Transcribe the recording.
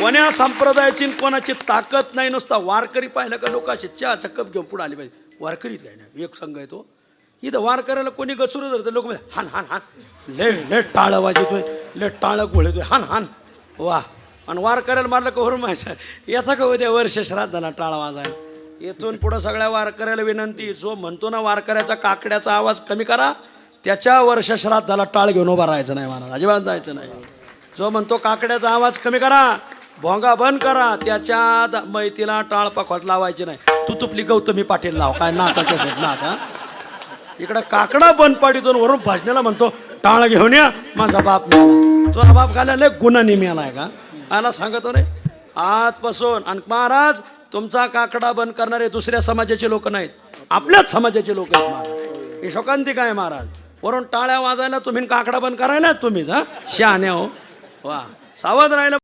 कोण्या संप्रदायाची कोणाची ताकद नाही नुसता वारकरी पाहिलं का लोक असे चहाचा चक्कप घेऊन पुढे आले पाहिजे. वारकरीत काय नाही एक संघ येतो इथं वारकऱ्याला कोणी गचुर धरतं लोक हान हान हान. ले ले टाळं वाजवतोय ले टाळं घोळतोय हान हान. वा. आणि वारकऱ्याला मारलं का वरून माहिती येता का उद्या वर्ष श्राद्धाला टाळा वाजायला. येथून पुढं सगळ्या वारकऱ्याला विनंती जो म्हणतो ना वारकऱ्याचा काकड्याचा आवाज कमी करा त्याच्या वर्ष श्राद्धाला टाळ घेऊन उभा राहायचं नाही महाराज. अजिबात जायचं नाही. जो म्हणतो काकड्याचा आवाज कमी करा भोंगा बंद करा. त्याच्या मैतीला टाळ पाखवाट लावायची नाही. तू तुपली गौतमी पाटील लाव. काय नाचाचे नाच हा? इकडं काकडा बंद पाडीतून वरून भाजण्याला म्हणतो टाळ घेऊन या माझा बाप मिळाला तुझा बाप घालायला गुन्हा नाही आहे का? आला सांगतो रे आजपासून आणि महाराज तुमचा काकडा बंद करणारे दुसऱ्या समाजाचे लोक नाहीत. आपल्याच समाजाचे लोक आहेत महाराज. हे शोकांतिक आहे महाराज. वरून टाळ्या वाजायला तुम्ही काकडा बंद करायला तुम्हीच हा? शहाण्या हो. वा. सावध राहिलं